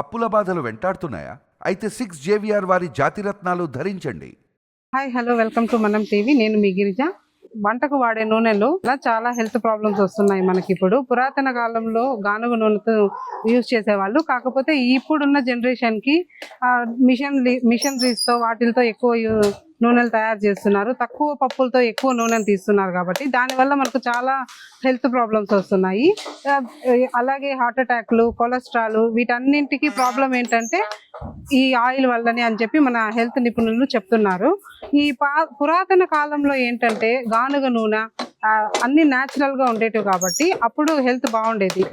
అప్పుల బాధలు వెంటాడుతున్నాయా? అయితే సిక్స్ జేవిఆర్ వారి జాతిరత్నాలు ధరించండి. Hi hello welcome to Manam TV నేను మీ గిరిజ. వంటకు వాడే నూనెలు ఇలా చాలా హెల్త్ ప్రాబ్లమ్స్ వస్తున్నాయి మనకి ఇప్పుడు పురాతన కాలంలో గానుగ నూనెతో యూజ్ చేసేవాళ్ళు. కాకపోతే ఇప్పుడున్న జనరేషన్కి మిషన్ మిషనరీస్తో వాటితో ఎక్కువ నూనెలు తయారు చేస్తున్నారు. తక్కువ పప్పులతో ఎక్కువ నూనెను తీస్తున్నారు కాబట్టి దానివల్ల మనకు చాలా హెల్త్ ప్రాబ్లమ్స్ వస్తున్నాయి. అలాగే హార్ట్ అటాక్లు కొలెస్ట్రాల్ వీటన్నింటికి ప్రాబ్లం ఏంటంటే ఈ ఆయిల్ వల్లనే అని చెప్పి మన హెల్త్ నిపుణులు చెప్తున్నారు. ఈ పా పురాతన కాలంలో ఏంటంటే గానుగ నూనె అన్ని న్యాచురల్గా ఉండేటివి కాబట్టి అప్పుడు హెల్త్ బాగుండేది.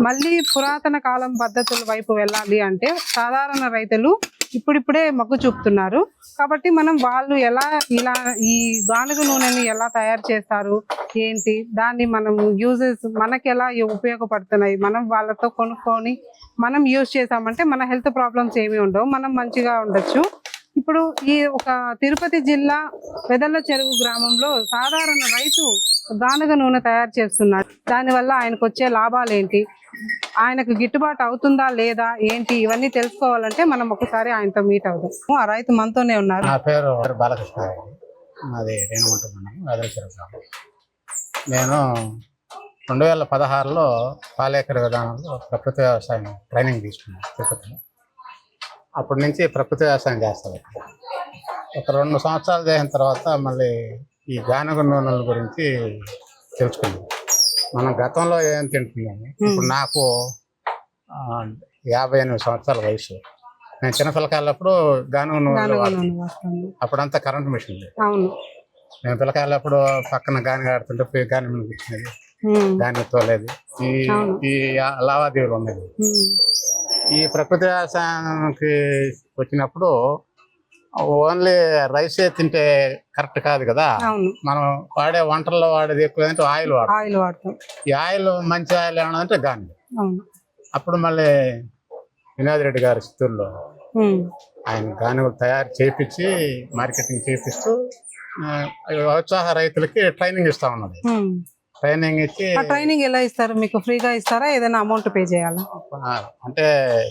మళ్ళీ పురాతన కాలం పద్ధతుల వైపు వెళ్ళాలి అంటే సాధారణ రైతులు ఇప్పుడిప్పుడే మొగ్గు చూపుతున్నారు. కాబట్టి మనం వాళ్ళు ఎలా ఇలా ఈ గానుగ నూనెని ఎలా తయారు చేస్తారు? ఏంటి? దాన్ని మనం యూజెస్ మనకి ఎలా ఉపయోగపడుతున్నాయి? మనం వాళ్ళతో కొనుక్కొని మనం యూజ్ చేసామంటే మన హెల్త్ ప్రాబ్లమ్స్ ఏమీ ఉండవు. మనం మంచిగా ఉండొచ్చు. ఇప్పుడు ఈ ఒక తిరుపతి జిల్లా వెదల్ల చెరువు గ్రామంలో సాధారణ రైతు గానుగ నూనె తయారు చేస్తున్నాడు దానివల్ల ఆయనకు వచ్చే లాభాలు ఏంటి ఆయనకు గిట్టుబాటు అవుతుందా లేదా? ఏంటి? ఇవన్నీ తెలుసుకోవాలంటే మనం ఒకసారి ఆయనతో మీట్ అవుదాం. ఆ రైతు మనతోనే ఉన్నారు. నా పేరు బాలకృష్ణ మాది రేణుగుంట మండలం గ్రామం. నేను రెండు వేల పదహారులో పాలేకర విధానంలో ప్రకృతి వ్యవసాయం ట్రైనింగ్ తీసుకున్నాను తిరుపతిలో. అప్పటి నుంచి ప్రకృతి వ్యవసాయం చేస్తాను. ఒక రెండు సంవత్సరాలు చేసిన తర్వాత మళ్ళీ ఈ గానుగ నూనెల గురించి తెలుసుకున్నాను మనం గతంలో ఏం తింటున్నాము ఇప్పుడు నాకు యాభై ఎనిమిది సంవత్సరాల వయసు. నేను చిన్నపిల్లకాయలప్పుడు గానుగ నూనె గానుగ వాడతాను. నూనె వాడతాను. అప్పుడంతా కరెంట్ మిషన్ నేను పిల్లకాయలప్పుడు పక్కన గాని ఆడుతుంటే పోయి గాని ఉమ్, గాని తోలేదు. ఈ. ఈ లావాదేవీలు ఉండేది ఉమ్, ఈ ప్రకృతి వ్యవసాయానికి వచ్చినప్పుడు ఓన్లీ రైసే తింటే కరెక్ట్ కాదు కదా? మనం వాడే వంటల్లో వాడేది ఎక్కువ అంటే ఆయిల్ వాడతాం. ఆయిల్ వాడతాం. ఈ ఆయిల్ మంచి ఆయిల్ ఏమన్నా అంటే గాని అవును. అప్పుడు మళ్ళీ వినోద్ రెడ్డి గారి చిత్తూరులో ఆయన గానుగలు తయారు చేపించి మార్కెటింగ్ చేపిస్తూ ఉత్సాహ రైతులకి ట్రైనింగ్ ఇస్తా ఉన్నది. ట్రైనింగ్ ఇచ్చి ఆ ట్రైనింగ్ ఎలా ఇస్తారు? మీకు ఫ్రీగా ఇస్తారా? ఏదైనా అమౌంట్ పే చేయాలా? అంటే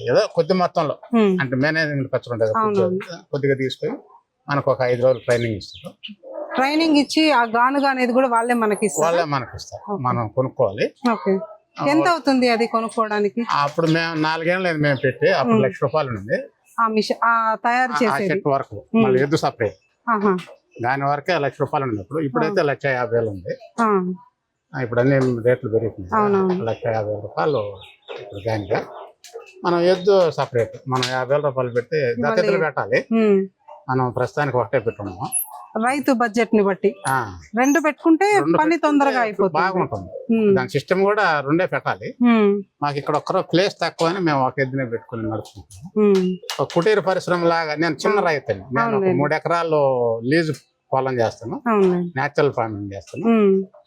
ఏదో కొద్ది మొత్తంలో. అంటే మేనేజ్మెంట్ ఖర్చు ఉంటుంది అవును. కొద్దిగా- తీసుకొని మనకు ఒక ఐదు రోజులు ట్రైనింగ్ ఇస్తారు. ట్రైనింగ్ ఇచ్చి ఆ గానుగా అనేది కూడా వాళ్ళే మనకి వాళ్ళే మనకి ఇస్తారు. మనం కొనుక్కోవాలి. ఓకే. ఎంత అవుతుంది అది కొనుక్కోవడానికి? అప్పుడు మేము నాలుగేళ్ళు మేము పెట్టి అప్పుడు లక్ష రూపాయలు ఉంది ఆ మిషన్ ఆ తయారు ఆ చేసేది. చెట్టు వరకు. మళ్ళీ ఎద్దు సపరేట్. దాని వరకే లక్ష రూపాయలు ఉంది ఇప్పుడు ఇప్పుడైతే లక్ష యాభై వేలు ఉంది. ఇప్పుడు అన్ని రేట్లు పెరుగుతున్నాయి. లక్ష యాభై రూపాయలు ఇప్పుడు దానిగా మనం ఎద్దు సపరేట్ మనం యాభై వేల రూపాయలు పెట్టి దత్తతలు పెట్టాలి. మనం ప్రస్తుతానికి ఒకటే పెట్టున్నాము రైతు బడ్జెట్ని బట్టి. రెండు పెట్టుకుంటే పని తొందరగా అయిపోతుంది. బాగుంటుంది. దాని సిస్టమ్ కూడా రెండే పెట్టాలి. మాకు ఇక్కడ ఒక్కరో ప్లేస్ తక్కువ అని మేము ఒక ఎద్దునే పెట్టుకుని నడుపుకుంటాం ఒక కుటీర పరిశ్రమ లాగా నేను చిన్న రైతుని. నేను. మూడు ఎకరాలు లీజు పొలం చేస్తాను నేచురల్ ఫార్మింగ్ చేస్తాను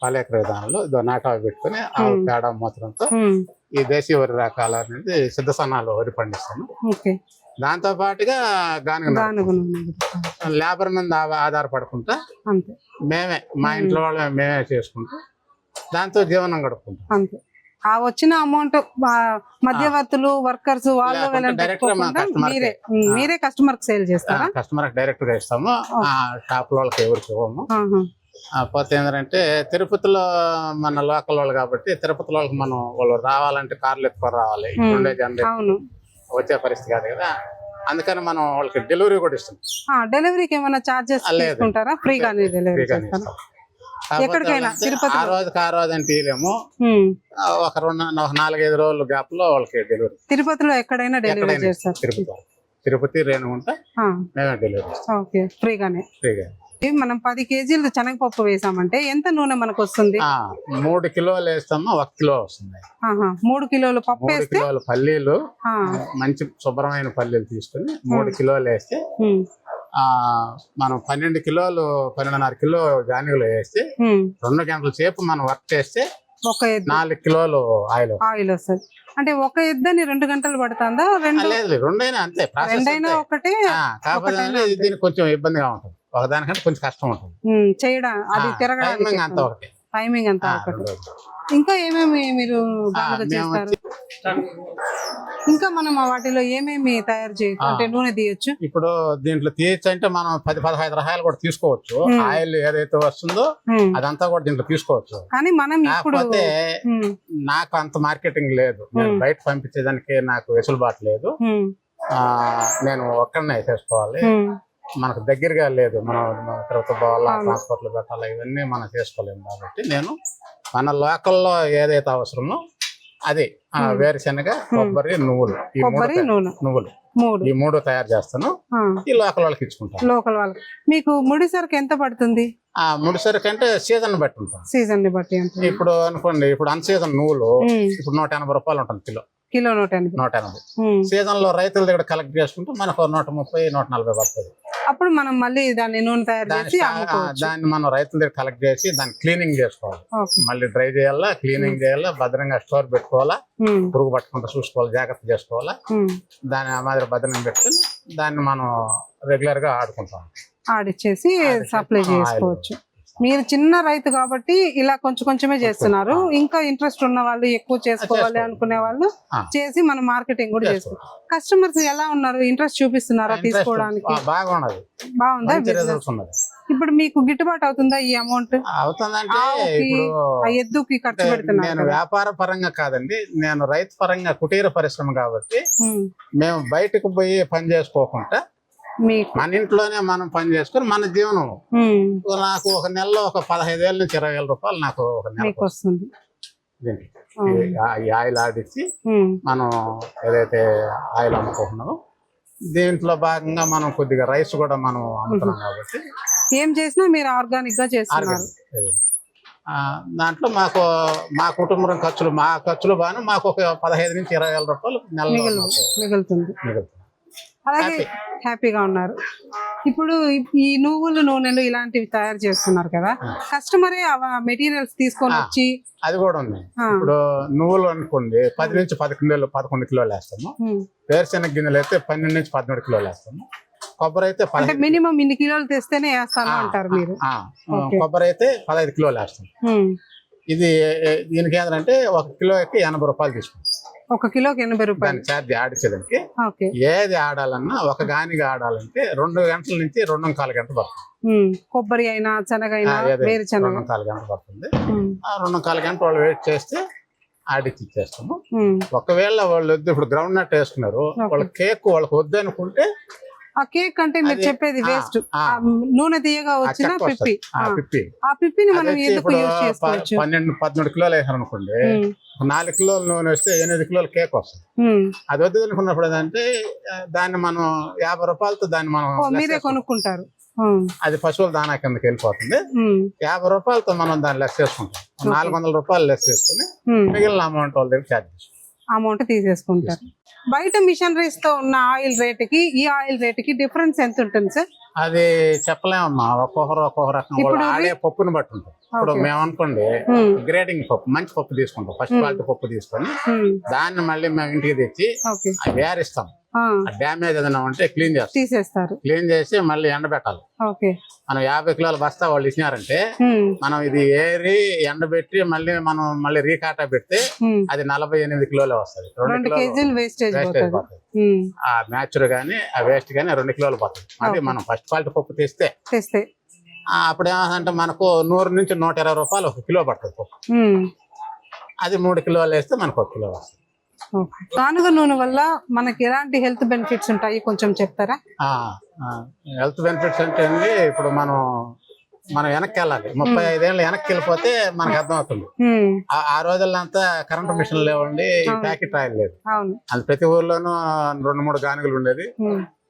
పాలేకర విధానంలో ఇదో నాటాలు పెట్టుకుని ఉమ్. పేడ మూత్రంతో ఈ దేశీయ వరి రకాలు అనేది సిద్ధ సన్నాలు వరి పండిస్తాను దాంతో పాటుగా గానుగ. లేబర్ మీద ఆ- ఆధారపడకుండా అంతే. మేమే మా ఇంట్లో వాళ్ళు మేమే చేసుకుంటూ దాంతో జీవనం గడుపుకుంటాం. అంతే. ఆ వచ్చిన అమౌంట్ మధ్యవర్తులు వర్కర్స్ వాళ్ళు. మీరే. మీరే కస్టమర్కి సేల్ చేస్తారా? కస్టమర్ డైరెక్ట్గా ఇస్తాము. ఆ షాప్ వాళ్ళకి ఎవరికి ఇవ్వము. పోతే ఏంటంటే తిరుపతిలో మన లోకల్ వాళ్ళు కాబట్టి తిరుపతి వాళ్ళకి మనం వాళ్ళు రావాలంటే కార్లు ఎత్తుకొని రావాలి. జనరేషన్ వచ్చే పరిస్థితి కాదు కదా. అందుకని మనం వాళ్ళకి డెలివరీ కూడా ఇస్తాం ఆ డెలివరీకి ఏమైనా చార్జెస్. తీసుకుంటారా? ఫ్రీగానే డెలివరీ చేస్తారా? ఎక్కడికైనా, తిరుపతిలో? ఆ రోజుకి ఆ రోజు ఉమ్. ఆ, ఒక రెండు ఒక నాలుగైదు రోజుల గ్యాప్లో వాళ్ళకి డెలివరీ. తిరుపతిలో ఎక్కడైనా డెలివరీ చేస్తారు. తిరుపతి. తిరుపతి రేణుగుంట ఆ, మేమే డెలివరీ ఇస్తాం ఓకే ఫ్రీగానే. ఫ్రీగా. మనం పది కేజీలు శనగపప్పు వేసామంటే ఎంత నూనె మనకు వస్తుంది మూడు కిలోలు వేస్తామా ఒక కిలో వస్తుంది. మూడు కిలోలు పప్పు మూడు కిలోల పల్లీలు మంచి శుభ్రమైన పల్లీలు తీసుకుని మూడు కిలోలు వేస్తే మనం పన్నెండు కిలోలు పన్నెండున్నర కిలో గానుగలు వేస్తే. రెండు గంటల సేపు మనం వర్క్ చేస్తే ఒక నాలుగు కిలోలు ఆయిల్. ఆయిల్ వస్తుంది. అంటే ఒక ఎద్దని రెండు గంటలు పడుతుందా? రెండు రెండైనా అంతే రెండైనా. ఒకటే కాకపోతే దీనికి కొంచెం ఇబ్బందిగా ఉంటుంది. ఒకదానికంటే కొంచెం కష్టం ఉంటుంది. చేయడం? అది టైమింగ్ అంతా ఒకటి. టైమింగ్ అంతా ఒకటి. ఇంకా ఏమేమి మీరు చేస్తారు? ఇంకా మనం వాటిలో ఏమేమి తయారు. అంటే నూనె తీయొచ్చు ఇప్పుడు దీంట్లో తీయచ్చు అంటే మనం పది పదహైదు రకాయలు కూడా తీసుకోవచ్చు. ఆయిల్ ఏదైతే వస్తుందో. అదంతా కూడా దీంట్లో తీసుకోవచ్చు కానీ మనం ఇప్పుడు కాకపోతే నాకు అంత మార్కెటింగ్ లేదు నేను. బయట పంపించేదానికి నాకు వెసులుబాటు లేదు నేను ఒక్కడనే చేసుకోవాలి మనకు దగ్గరగా లేదు మనం తర్వాత పోవాలా. ట్రాన్స్పోర్ట్లు పెట్టాలా ఇవన్నీ మనం చేసుకోలేము కాబట్టి నేను మన లోకల్లో ఏదైతే అవసరమో అది ఆ. వేరుశనగ కొబ్బరి నువ్వులు. ఈ మూడు కొబ్బరి నూనె. నువ్వులు. మూడు. ఈ మూడు తయారు చేస్తాను. ఈ లోకల్ వాళ్ళకి ఇచ్చుకుంటాను. లోకల్ వాళ్ళకి. మీకు ముడి సరుకు ఎంత పడుతుంది? ఆ ముడిసరి కంటే సీజన్ బట్టి ఉంటాం సీజన్ని బట్టి ఇప్పుడు అనుకోండి ఇప్పుడు అన్ సీజన్ నువ్వులు ఇప్పుడు నూట ఎనభై రూపాయలు ఉంటుంది కిలో. కిలో నూట ఎనభై. నూట ఎనభై. సీజన్లో రైతుల దగ్గర కలెక్ట్ చేసుకుంటే మనకు నూట ముప్పై నూట నలభై పడుతుంది. అప్పుడు మనం మళ్ళీ దాన్ని నూనె తయారు చేసి దాన్ని మనం రైతుల దగ్గర కలెక్ట్ చేసి దాన్ని క్లీనింగ్ చేసుకోవాలి. మళ్ళీ డ్రై చేయాలా క్లీనింగ్ చేయాలా భద్రంగా స్టోర్ పెట్టుకోవాలా ఉమ్, పురుగు పట్టకుండా చూసుకోవాలి జాగ్రత్త చేసుకోవాలా. ఉమ్. దాని ఆ మాదిరి భద్రంగా పెట్టుకుని దాన్ని మనం రెగ్యులర్గా ఆడుకుంటాం. ఆడిచ్చేసి సప్లై చేసుకోవచ్చు. మీరు చిన్న రైతు కాబట్టి ఇలా కొంచెం కొంచెమే చేస్తున్నారు. ఇంకా ఇంట్రెస్ట్ ఉన్న వాళ్ళు ఎక్కువ చేసుకోవాలి. అనుకునే వాళ్ళు. చేసి మనం మార్కెటింగ్ కూడా చేసుకోవాలి. కస్టమర్స్ ఎలా ఉన్నారు? ఇంట్రెస్ట్ చూపిస్తున్నారా తీసుకోవడానికి? బాగుందా ఇప్పుడు మీకు గిట్టుబాటు అవుతుందా ఈ అమౌంట్ అవుతుందంటే ఎద్దుకి ఖర్చు అంటే పెడుతున్నారు నేను. వ్యాపార పరంగా కాదండి నేను రైతు పరంగా కుటీర పరిశ్రమ కాబట్టి మేము బయటకు పోయి పని చేసుకోకుండా మన ఇంట్లోనే మనం పని చేసుకుని మన జీవనం నాకు ఒక నెలలో ఒక పదహైదు వేల నుంచి ఇరవై వేల రూపాయలు నాకు ఒక నెల వస్తుంది. ఈ ఆయిల్ ఆడిచ్చి మనం ఏదైతే ఆయిల్ అమ్ముకుంటున్నామో దీంట్లో భాగంగా మనం కొద్దిగా రైస్ కూడా మనం అమ్ముతున్నాం కాబట్టి ఏం చేసినా మీరు ఆర్గానిక్గా చేస్తున్నారు. ఆ, దాంట్లో మాకు మా కుటుంబం ఖర్చులు మా ఖర్చులు బాను మాకు ఒక పదహైదు నుంచి ఇరవై వేల రూపాయలు మాకు మిగులుతుంది. మిగులుతుంది. అలాగే. హ్యాపీగా ఉన్నారు ఇప్పుడు ఈ నువ్వులు నూనెలు ఇలాంటివి తయారు చేస్తున్నారు కదా కస్టమరే మెటీరియల్స్ తీసుకొని. వచ్చి అది కూడా ఉంది ఇప్పుడు నువ్వులు అనుకోండి పది నుంచి పదకొండు పదకొండు కిలోలు వేస్తాము. వేరుశెనగ గిన్నెలు అయితే పన్నెండు నుంచి పదమూడు కిలోలు వేస్తాము కొబ్బరి అయితే అంటే మినిమం ఇన్ని కిలోలు తెస్తేనే వేస్తాను అంటారు మీరు. కొబ్బరి అయితే పదహైదు కిలోలు వేస్తాం. ఇది దీనికి ఏంటంటే ఒక కిలోకి ఎనభై రూపాయలు తీసుకుంటాం ఒక కిలోకి ఎనభై రూపాయలు. ఛార్జ్ ఆడించేదానికి ఓకే. ఏది ఆడాలన్నా ఒక గానిగా ఆడాలంటే రెండు గంటల నుంచి రెండు కాలు గంటలు పడుతుంది. కొబ్బరి అయినా శనగైనా కాలు గంటలు పడుతుంది. ఆ రెండు కాలు గంటలు వాళ్ళు వెయిట్ చేస్తే ఆడిచ్చి ఇచ్చేస్తాము. ఒకవేళ వాళ్ళు వద్దు ఇప్పుడు గ్రౌండ్ నట్ వేసుకున్నారు వాళ్ళ కేక్ వాళ్ళకి వద్దు అనుకుంటే ఆ కేక్ అంటే మీరు చెప్పేది వేస్ట్. నూనె తీయగా వచ్చిన పిప్పి. పిప్పి ఆ పిప్పిని మనం ఎందుకు యూజ్ చేసుకోవచ్చు పన్నెండు పదమూడు కిలోలు వేసారు అనుకోండి. నాలుగు కిలోల నూనె వస్తే ఎనిమిది కిలోల కేక్ వస్తుంది. అది వద్దు అనుకున్నప్పుడు ఏంటంటే దాన్ని మనం యాభై రూపాయలతో దాన్ని మనం మీరే. కొనుక్కుంటారు. అది పశువుల దానా కిందకి వెళ్ళిపోతుంది. యాభై రూపాయలతో మనం దాన్ని లెస్ చేసుకుంటాం నాలుగు వందల రూపాయలు లెస్ చేసుకుని. మిగిలిన అమౌంట్ వాళ్ళ దగ్గర ఛార్జ్ అమౌంట్ తీసేసుకుంటారు బయట మిషనరీస్తో ఉన్న ఆయిల్ రేటుకి ఈ ఆయిల్ రేటుకి డిఫరెన్స్ ఎంత ఉంటుంది సార్? అది చెప్పలేమమ్మా. ఒక్కొక్కరు ఒక్కొక్క రకం. ఆడే పప్పుని బట్టి ఉంటుంది. ఇప్పుడు. మేము అనుకోండి. గ్రేడింగ్ పప్పు మంచి పప్పు తీసుకుంటాం ఫస్ట్. క్వాలిటీ పప్పు తీసుకొని. దాన్ని మళ్ళీ మేము ఇంటికి తెచ్చి అది వేరిస్తాం డ్యామేజ్ ఏదైనా ఉంటే క్లీన్ చేస్తాం తీసేస్తారు క్లీన్ చేసి మళ్ళీ ఎండబెట్టాలి మనం యాభై కిలోల బస్తా వాళ్ళు ఇచ్చినారంటే. మనం ఇది ఏరి ఎండబెట్టి మళ్ళీ మనం మళ్ళీ రీకాటా పెడితే. అది నలభై ఎనిమిది కిలోలే వస్తుంది రెండు కేజీలు వేస్టేజ్. ఆ మ్యాచర్ గానీ ఆ వేస్ట్ గానీ రెండు కిలోలు పోతుంది అంటే Okay. మనం ఫస్ట్ క్వాలిటీ పప్పు తీస్తే అప్పుడు ఏమంటే మనకు నూరు నుంచి నూట ఇరవై రూపాయలు ఒక కిలో పడుతుంది పప్పు. అది మూడు కిలోలు వేస్తే మనకు ఒక కిలో వస్తుంది. ఓకే. గానుగ నూనె వల్ల మనకి ఎలాంటి హెల్త్ బెనిఫిట్స్ ఉంటాయి? కొంచెం చెప్తారా? హెల్త్ బెనిఫిట్స్ అంటే అండి ఇప్పుడు మనం మనం వెనక్కి వెళ్ళాలి ముప్పై ఐదేళ్ళు వెనక్కి వెళ్ళిపోతే మనకు అర్థమవుతుంది. ఉమ్. ఆ- రోజుల్లో అంతా కరెంట్ మిషన్ లేవండి. ప్యాకెట్ ఆయిల్ లేదు. అది ప్రతి ఊర్లోనూ రెండు మూడు గానుగలు ఉండేది.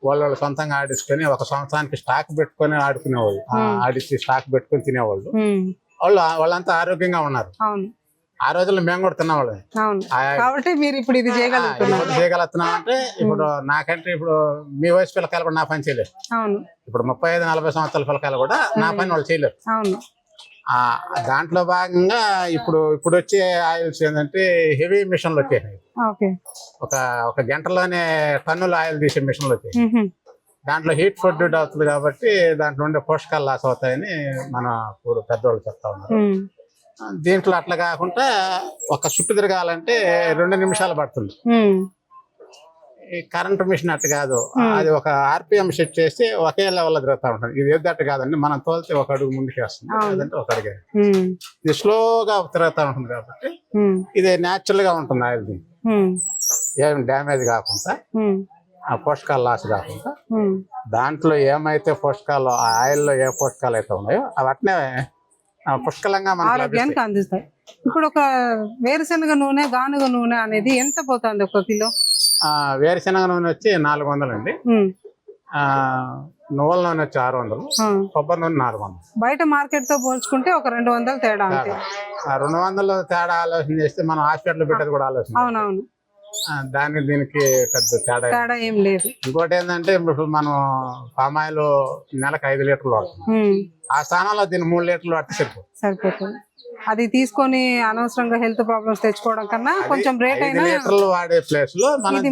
వాళ్ళు వాళ్ళు సొంతంగా ఆడించుకొని ఒక సంవత్సరానికి స్టాక్ పెట్టుకొని ఆడుకునేవాళ్ళు. Hmm. ఆడిచ్చి స్టాక్ పెట్టుకొని తినేవాళ్ళు. ఉమ్. వాళ్ళు వాళ్ళంతా ఆరోగ్యంగా ఉన్నారు. ఆ రోజుల్లో మేము కూడా ఆ, కాబట్టి మీరు ఇప్పుడు ఇది చేయగలుగుతున్నాం అంటే ఇప్పుడు నాకంటే ఇప్పుడు మీ వయసు పిల్లకాయలు కూడా నా పని చేయలేరు ఇప్పుడు ముప్పై ఐదు నలభై సంవత్సరాల పిల్లకాయలు కూడా నా పని వాళ్ళు చేయలేరు. దాంట్లో భాగంగా ఇప్పుడు ఇప్పుడు వచ్చే ఆయిల్స్ ఏంటంటే హెవీ మిషన్లు వచ్చేసాయి ఒక ఒక గంటలోనే టన్నుల ఆయిల్ తీసే మిషన్లు వచ్చాయి. దాంట్లో హీట్ ప్రొడ్యూట్ అవుతుంది కాబట్టి దాంట్లో ఉండే పోషకాలు లాస్ అవుతాయని మన ఇప్పుడు పెద్దవాళ్ళు చెప్తా ఉన్నారు. దీంట్లో అట్లా కాకుండా ఒక చుట్టు తిరగాలంటే రెండు నిమిషాలు పడుతుంది. ఈ కరెంట్ మిషన్ అట్టు కాదు. అది ఒక ఆర్పిఎం సెట్ చేసి ఒకే లెవెల్లో తిరుగుతూ ఉంటుంది. ఇది ఎద్దట్టు కాదండి మనం తోలితే ఒక అడుగు ముందుకు వేస్తుంది. అవును. లేదంటే ఒక అడుగు. ఇది స్లోగా తిరుగుతూ ఉంటుంది కాబట్టి ఇది న్యాచురల్గా ఉంటుంది ఆయిల్ దీనికి. ఉమ్, ఏం డ్యామేజ్ కాకుండా ఆ పోషకాలు లాస్ కాకుండా. దాంట్లో ఏమైతే పోషకాలు ఆ ఆయిల్లో ఏ పోషకాలు అయితే ఉన్నాయో అవట్నే ఆ, పుష్కలంగా ఆరోగ్యానికి. అందిస్తాయి. ఇప్పుడు ఒక వేరుశనగ నూనె గానుగ నూనె అనేది ఎంత పోతుంది? ఒక కిలో? ఆ, వేరుశనగ నూనె వచ్చి నాలుగు వందలు అండి ఉమ్, ఆ, నువ్వుల నూనె వచ్చి ఆరు వందలు. కొబ్బరి నూనె నాలుగు వందలు. బయట మార్కెట్తో పోల్చుకుంటే ఒక రెండు వందలు తేడా రెండు వందలు తేడా ఆలోచన చేస్తే మనం హాస్పిటల్ పెట్టేది కూడా ఆలోచన. అవునవును. దానికి దీనికి పెద్ద తేడా. తేడా ఏం లేదు. ఇంకోటి ఏంటంటే ఇప్పుడు మనం పామాయిల్ నెలకు ఐదు లీటర్లు వాడుతున్నాం. ఆ స్థానంలో దీన్ని మూడు లీటర్లు వాడితే సరిపోతుంది. సరిపోతుంది. అది తీసుకొని అనవసరంగా హెల్త్ ప్రాబ్లమ్స్ తెచ్చుకోవడం కన్నా కొంచెం రేట్ అయినా లీటర్లు వాడే ప్లేస్లో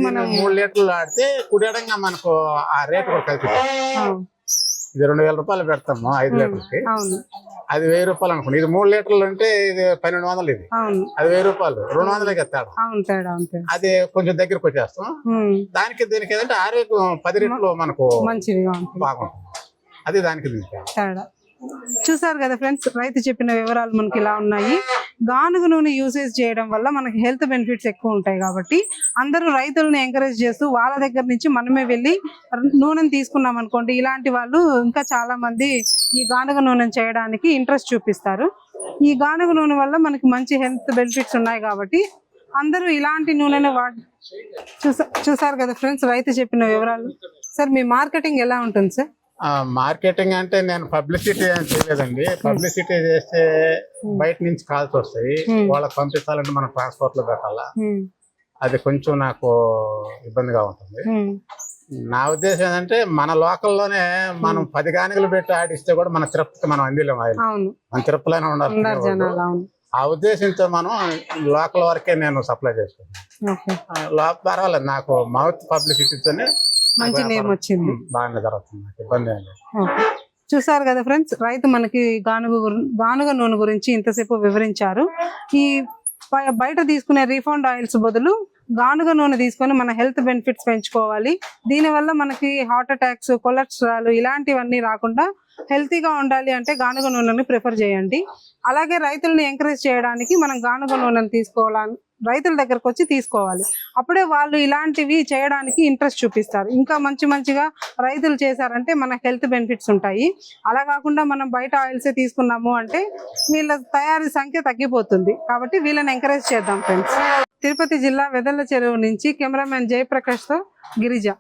మనం మూడు లీటర్లు వాడితే కుడేడంగా మనకు ఆ రేట్ ఇది రెండు వేల రూపాయలు పెడతాము ఐదు లీటర్లకి. అవును. అది వెయ్యి రూపాయలు అనుకోండి ఇది మూడు లీటర్లు అంటే ఇది పన్నెండు వందలు ఇది. అది వెయ్యి రూపాయలు. రెండు వందలకి ఎత్తాడు అది కొంచెం దగ్గరకు వచ్చేస్తాం. దానికి దీనికి ఏంటంటే ఆరోగ్యం పది రెట్లు మనకు బాగుంటుంది. అది దానికి దీనికి తేడా. చూసారు కదా ఫ్రెండ్స్ రైతు చెప్పిన వివరాలు మనకి ఇలా ఉన్నాయి. గానుగ నూనె యూసేజ్ చేయడం వల్ల మనకి హెల్త్ బెనిఫిట్స్ ఎక్కువ ఉంటాయి కాబట్టి అందరూ రైతులను ఎంకరేజ్ చేస్తూ వాళ్ళ దగ్గర నుంచి మనమే వెళ్ళి నూనెను తీసుకున్నాం అనుకోండి ఇలాంటి వాళ్ళు ఇంకా చాలా మంది ఈ గానుగ నూనెను చేయడానికి ఇంట్రెస్ట్ చూపిస్తారు. ఈ గానుగ నూనె వల్ల మనకి మంచి హెల్త్ బెనిఫిట్స్ ఉన్నాయి కాబట్టి అందరూ ఇలాంటి నూనెను వాడి చూసా చూసారు కదా ఫ్రెండ్స్ రైతు చెప్పిన వివరాలు. సార్ మీ మార్కెటింగ్ ఎలా ఉంటుంది సార్? మార్కెటింగ్ అంటే నేను పబ్లిసిటీ ఏం చేయలేదండి. పబ్లిసిటీ చేస్తే బయట నుంచి కాల్స్ వస్తాయి. Hmm. వాళ్ళకి పంపించాలంటే మనం ట్రాన్స్పోర్ట్లో పెట్టాలా? అది కొంచెం నాకు ఇబ్బందిగా ఉంటుంది. నా ఉద్దేశం ఏంటంటే మన లోకల్లోనే మనం పది గానికలు పెట్టి ఆడిస్తే కూడా మన తిరుపతికి మనం అందిలేము ఆయిల్. అవును. మన తిరుపతిలోనే ఉండాలి. ఆ ఉద్దేశంతో మనం లోకల్ వరకే నేను సప్లై లో- పర్వాలేదు. నాకు మౌత్ పబ్లిసిటీతోనే మంచి నేమ్ వచ్చింది. బాగానే జరుగుతుంది. ఇబ్బంది చూసారు కదా ఫ్రెండ్స్ రైతు మనకి గానుగ గానుగ నూనె గురించి ఇంతసేపు వివరించారు. ఈ బయ- బయట తీసుకునే రీఫండ్ ఆయిల్స్ బదులు గానుగ నూనె తీసుకొని మన హెల్త్ బెనిఫిట్స్ పెంచుకోవాలి. దీనివల్ల మనకి హార్ట్ అటాక్స్ కొలెస్ట్రాల్ ఇలాంటివన్నీ రాకుండా హెల్తీగా ఉండాలి అంటే గానుగ నూనెని ప్రిఫర్ చేయండి. అలాగే రైతులను ఎంకరేజ్ చేయడానికి మనం గానుగ నూనెను తీసుకోవాలని రైతుల దగ్గరకు వచ్చి తీసుకోవాలి. అప్పుడే వాళ్ళు ఇలాంటివి చేయడానికి ఇంట్రెస్ట్ చూపిస్తారు. ఇంకా మంచి మంచిగా రైతులు చేశారంటే మన హెల్త్ బెనిఫిట్స్ ఉంటాయి. అలా కాకుండా మనం బయట ఆయిల్సే తీసుకున్నాము అంటే వీళ్ళ తయారీ సంఖ్య తగ్గిపోతుంది. కాబట్టి వీళ్ళని ఎంకరేజ్ చేద్దాం ఫ్రెండ్స్. తిరుపతి జిల్లా వెదల్ల చెరువు నుంచి కెమెరామెన్ జయప్రకాష్తో గిరిజ.